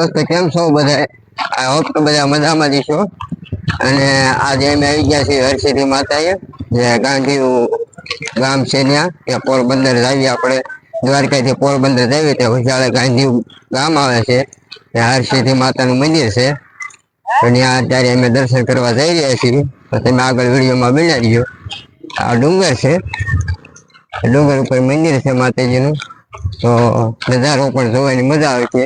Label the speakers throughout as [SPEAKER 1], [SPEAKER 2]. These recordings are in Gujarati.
[SPEAKER 1] દોસ્તો, કેમ છો બધા આઈ હોપ કે બધા મજામાં જ અને આજે અમે આવી ગયા છીએ હરસિદ્ધિ માતાએ, જે ગાંધી ગામ છે ત્યાં ત્યાં પોરબંદર જાવી આપણે. દ્વારકાથી પોરબંદર જાવી ત્યાં વિશાળે ગાંધી ગામ આવે છે. ત્યાં હરસિદ્ધિ માતાનું મંદિર છે. અને ત્યાં અત્યારે અમે દર્શન કરવા જઈ રહ્યા છીએ. તો તમે આગળ વિડીયોમાં બનાવી આ ડુંગર છે. ડુંગર ઉપર મંદિર છે માતાજીનું. તો નજારો પણ જોવાની મજા આવે છે.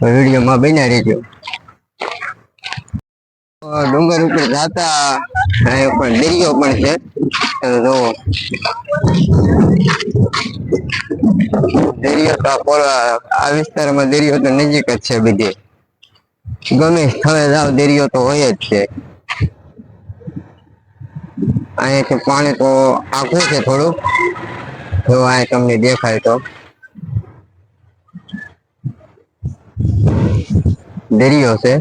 [SPEAKER 1] વિડીયોમાં બન્યા રહેજો. ડુંગર ઉપર જાતા પણ દરિયો પણ છે. જુઓ દરિયો તો આ વિસ્તારમાં દરિયો તો નજીક જ છે બધી. ગમે સ્થળે જાવ, દરિયો તો હોય જ છે. અહીંયાથી પાણી તો આખું છે થોડું જો અહીં તમને દેખાય તો. દરિયો છે.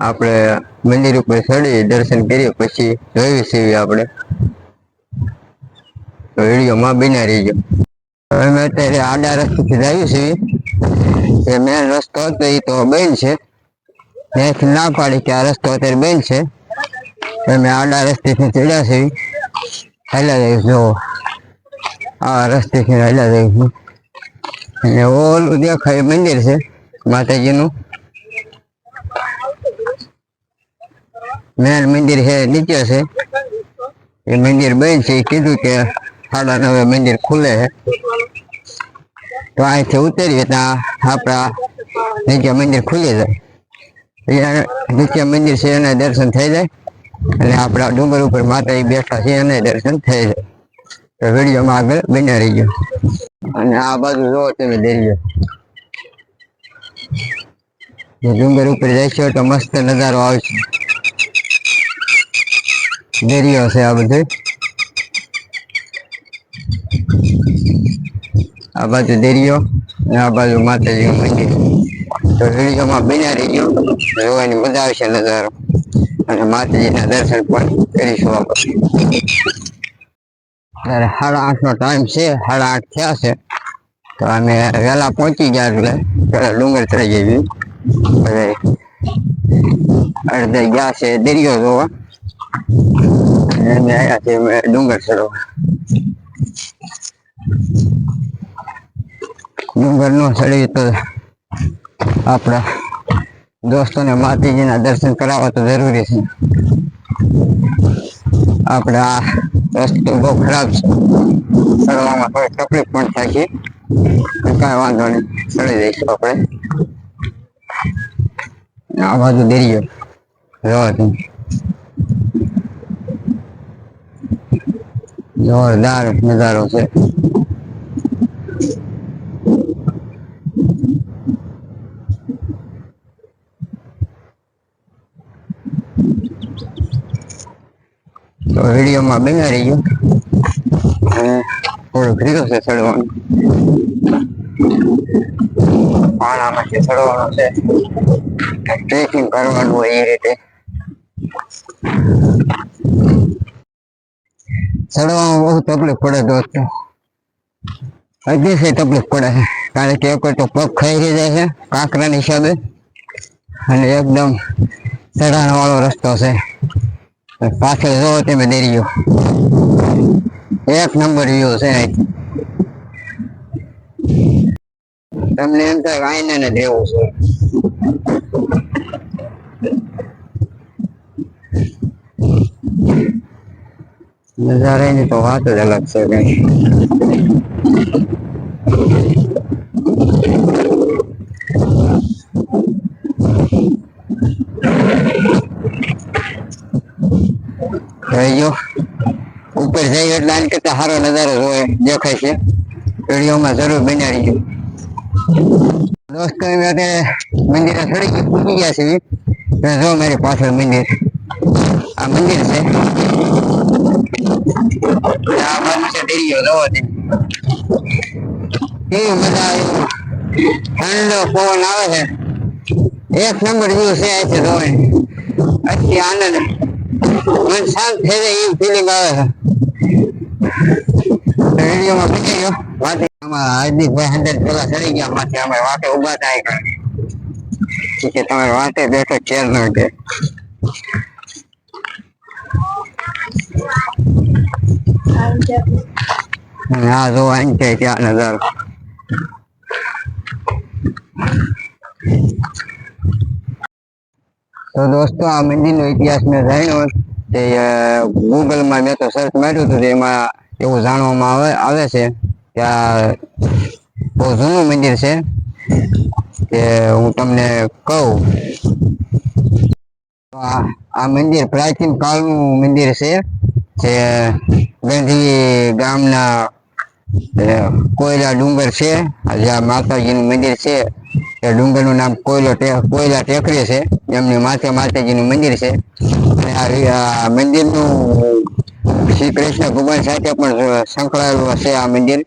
[SPEAKER 1] આપણે મંદિર ઉપર ચડી દર્શન કરીએ પછી જોયું છીએ આપણે. વિડીયોમાં બિના રહીજો. અમે અત્યારે આડા રસ્તેથી જઈએ છીએ. જે મેન રસ્તો હતો એ તો બંધ છે. ત્યાંથી ના પાડી કે આ રસ્તો અત્યારે બંધ છે. અમે આડા રસ્તેથી ચડ્યા છીએ. હેલા જઈશ. જો આ રસ્તેથી હેલા જઈશું. અને ઓલું દેખાય મંદિર છે, માતાજીનું. મેન મંદિર છે, નીચે છે. એ મંદિર બંધ છે કીધું કે સાડા નવે મંદિર ખુલે છે. તો અહીંથી ઉતરીએ ત્યાં આપણા નીચે મંદિર ખુલી જાય. નીચે મંદિર છે, એના દર્શન થઈ જાય. અને આપણા ડુંગર ઉપર માતાજી બેઠા છે, એને દર્શન થઈ જાય. તો વિડીયોમાં આગળ બન્યા રહીજો. અને આ બાજુ જો તમે દરિયો ડુંગર ઉપર જઈશો તો મસ્ત નજારો આવશે. દરિયો છે આ બધું. આ બાજુ દરિયો અને આ બાજુ માતાજીનું મંદિર. તો વિડીયોમાં બન્યા રહીજો. જોવાની મજા આવશે નજારો. અને માતાજીના દર્શન પણ કરીશું આપણે. ત્યારે સાડા આઠ નો ટાઈમ છે, સાડા આઠ થયા છે. તો અમે વહેલા પહોંચી ગયા એટલે પેલા ડુંગર ચડી જઈએ અડધે ગયા છે દરિયો જોવા. અને આવ્યા છે ડુંગર ચડવા ડુંગર નો ચડી તો આપણા દોસ્તોને માતાજીના દર્શન કરાવવા તો જરૂરી છે. આપણે આ રસ્તો બહુ ખરાબ છે. ચડવામાં થોડી તકલીફ પણ થાય છે. કાંઈ વાંધો નહીં. ચડી જઈશું આપણે. આ બાજુ દરિયો જોવો જોરદાર નજારો છે. તો વિડીયોમાં બન્યા રહીજો થોડુંક રીતો છે ચડવાનું. છે ચડવાનો છે ટ્રેકિંગ કરવાનું હોય એ રીતે. ચડવામાં બહુ તકલીફ પડે દોસ્તો. અતિશય તકલીફ પડે છે, કારણ કે એક તો પગ ખાઈ જાય છે, કાંકરાની હિસાબે. અને એકદમ ચઢાણ વાળો રસ્તો છે. પાછળ જો તમે દરિયો એક નંબર વ્યૂ છે તમને એમ થાય આઈને ને દેવું છે નજારાની તો વાત જ અલગ છે કઈ જો ઉપર જઈએ એટલે આની કરતા સારો નજારો જોવે, દેખાય છે. વિડીયોમાં જરૂર બનાવી જો દોસ્તો અમે અત્યારે મંદિરે થોડી કે પૂજી ગયા છીએ. જો મારી પાછળ મંદિર. આ મંદિર છે. જોવો મજા આવી. ઠંડો પવન આવે છે. એક નંબર વ્યૂ છે આ છે આનંદ. મન શાંત થઈ જાય એવી ફિલિંગ આવે છે વિડીયોમાં પૂછી ગયો વાત અમારા હાર્દિકભાઈ હંડ્રેડ પેલા ચડી ગયા માંથી અમે વાતે ઊભા થાય કે તમારે વાતે બેઠો ચેર ન કે આ જો અહીં છે ત્યાં નજર તો દોસ્તો, આ મંદિરનો ઇતિહાસ મેં જાણ્યો તે ગૂગલમાં મેં તો સર્ચ માર્યું હતું એમાં એવું જાણવામાં આવે આવે છે કે આ બહુ જૂનું મંદિર છે. કે હું તમને કહું. આ મંદિર પ્રાચીન કાળનું મંદિર છે. જે ગંધી ગામના કોયલા ડુંગર છે જ્યાં માતાજીનું મંદિર છે, એ ડુંગરનું નામ કોયલો કોયલા ટેકરી છે, એમની માથે માતાજીનું મંદિર છે. અને આ મંદિરનું શ્રી કૃષ્ણ ભગવાન સાથે પણ સંકળાયેલું હશે આ મંદિર.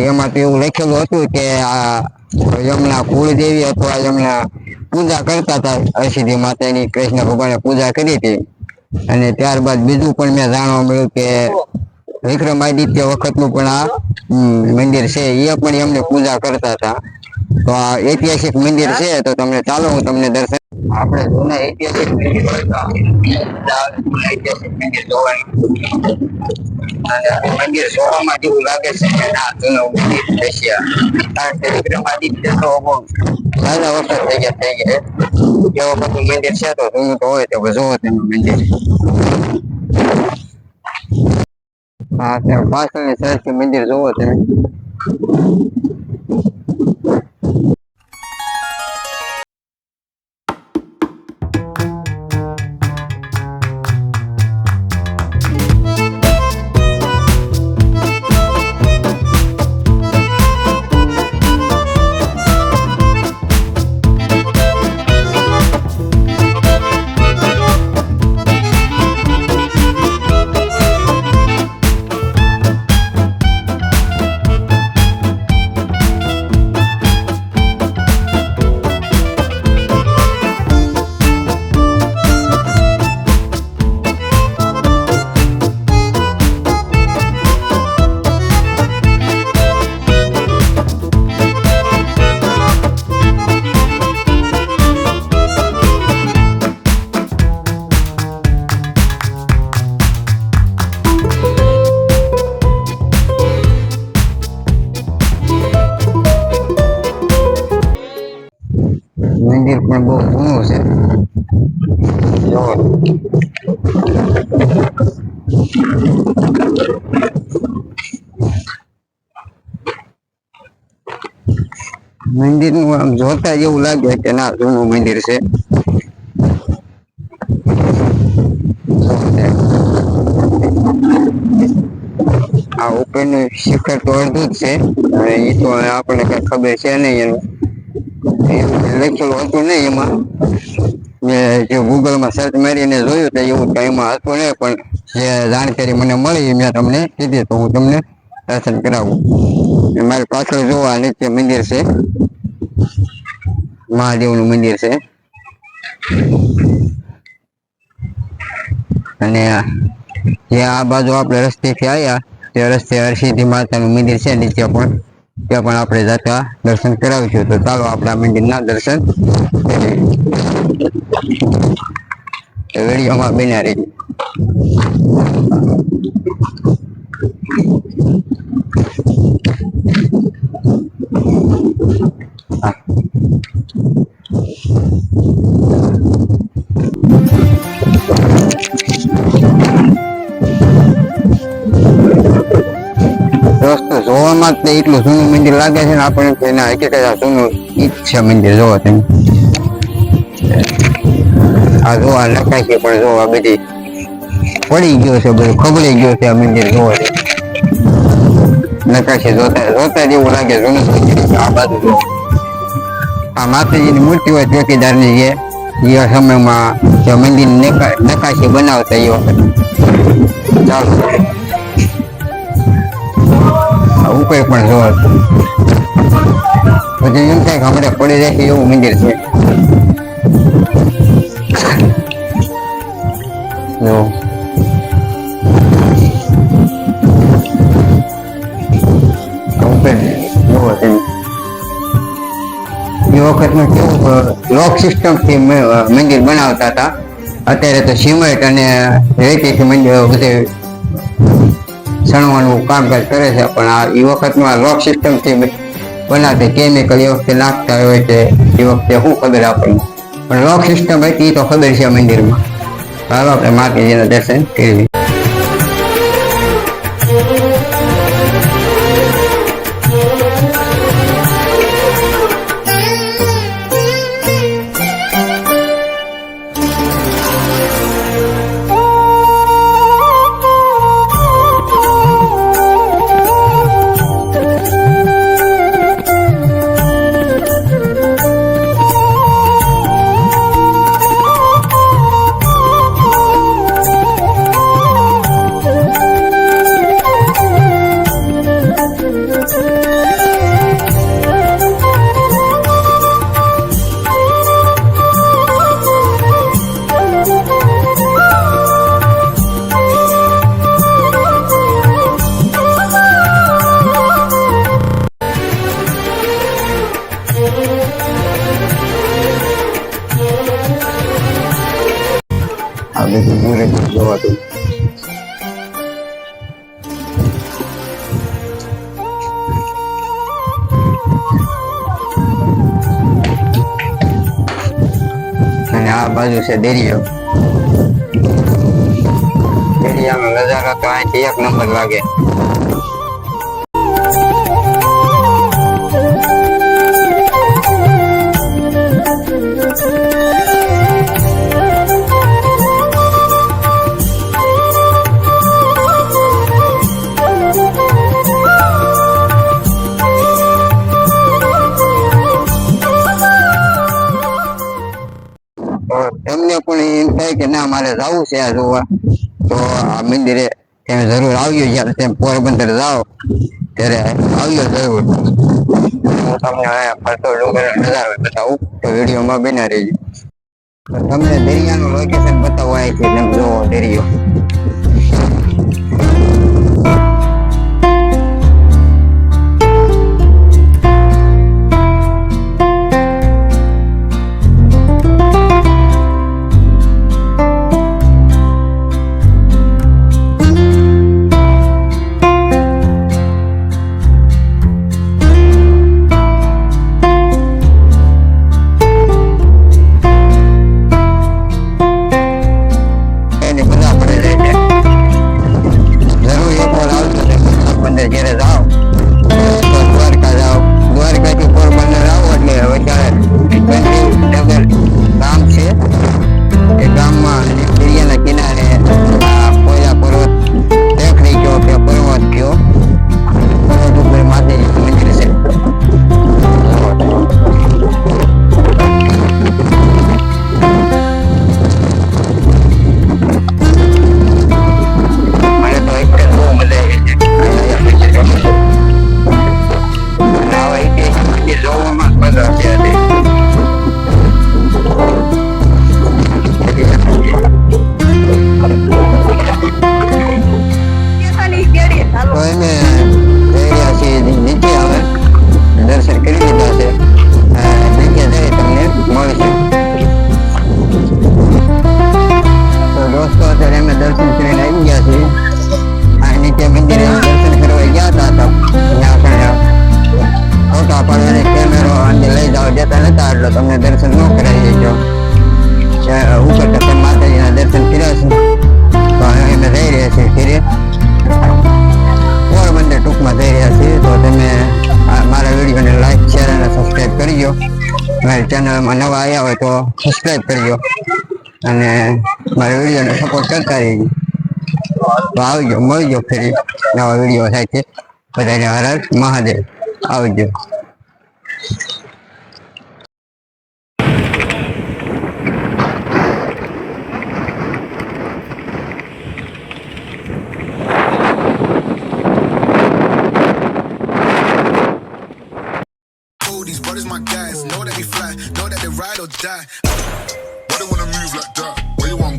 [SPEAKER 1] એમાં તો એવું લખેલું હતું કે આ યમના કુળદેવી અથવા એમના પૂજા કરતા હતા અરસિદ્ધિ માતાની કૃષ્ણ ભગવાને પૂજા કરી હતી. અને ત્યારબાદ બીજું પણ મેં જાણવા મળ્યું કે વિક્રમાદિત્ય વખતનું પણ આ મંદિર છે. એ પણ એમને પૂજા કરતા હતા. તો આ ઐતિહાસિક મંદિર છે, તો તમને ચાલો હું તમને દર્શન આપણે જૂના ઐતિહાસિક મંદિર ઐતિહાસિક મંદિર જોવામાં જેવું લાગે છે ના, જૂનું મંદિર એશિયા કારણ કે વિક્રમાદિત્ય તો બહુ વખત થઈ ગયા થઈ ગયા. એ વખતનું મંદિર છે, તો જૂનું તો હોય તો જોવો તેનું મંદિર. હા ત્યાં પાછળની સરસ મંદિર જોવો તમે. મંદિર પણ બહુ જૂનું છે જોવો મંદિરનું આમ જોતા એવું લાગે કે ના, જૂનું મંદિર છે. આ ઉપરનું શિખર તો અડધું જ છે. એ તો આપણને કઈ ખબર છે નહીં એનું. લખેલું હતું નહીં એમાં. મેં જે ગૂગલમાં સર્ચ મારીને જોયું તો એવું કંઈ એમાં હતું નહીં, પણ જે જાણકારી મને મળી મેં તમને કીધી તો હું તમને દર્શન કરાવું. મારી પાછળ જોવા નીચે મંદિર છે. મહાદેવનું મંદિર છે. અને જે આ બાજુ આપણે રસ્તેથી આવ્યા, તે રસ્તે હરસિદ્ધિ માતાનું મંદિર છે નીચે પણ. ત્યાં પણ આપણે જતા દર્શન કરાવીશું. તો ચાલો આપણે મંદિરના દર્શન કરીએ. વિડીયોમાં બન્યા જોવામાં તે એટલું જૂનું મંદિર લાગે છે ને આપણને કે હકીકત આ જૂનું ઈ છે મંદિર, જોવો તમે. આ જોવા છે, પણ જોવા બધી પડી ગયો છે, બધું ખબરી ગયો છે આ મંદિર જોવો. છે નકાશી જોતા જોતા જેવું લાગે જૂનું મંદિર. આ બાજુ આ માતાજીની મૂર્તિ હોય ચોકીદારની જે, એ સમયમાં જે મંદિર નકા- નકાશી બનાવતા એ વખત. ચાલો. આ ઉપર પણ જોવા પછી એમ થાય કે પડી જાય એવું મંદિર છે. જો. વખતમાં કેવું લોક સિસ્ટમથી મંદિર બનાવતા હતા. અત્યારે તો સિમેન્ટ અને રેતી મંદિર બધે છણવાનું કામકાજ કરે છે, પણ આ એ વખતમાં લોક સિસ્ટમથી બનાવતી કેમિકલ એ વખતે નાખતા હોય છે એ વખતે શું ખબર આપણને પણ લોક સિસ્ટમ હતી એ તો ખબર છે મંદિરમાં. ચાલો આપણે માતાજીના દર્શન કરીએ આ બાજુ છે દરિયો દરિયાનો નજારા તો અહીંથી એક નંબર લાગે. એમને પણ એમ થાય કે ના, મારે જવું છે આ જોવા. તો આ મંદિરે એમ જરૂર આવ્યો જયારે તેમ પોરબંદર જાઓ, ત્યારે આવ્યો જરૂર. હું તમને ફરતો ડુંગર નજારો બતાવું. તો વિડીયોમાં બના રહેજો. તમને દરિયાનું લોકેશન બતાવવા છે તેમ જોવો દરિયો. સપોર્ટ કરતા રહેજો આવજો મળજો ફરી નવા વીડિયો સાથે બધાને હર મહાદેવ આવજો These brothers my guys, know that we fly, know that they ride or die.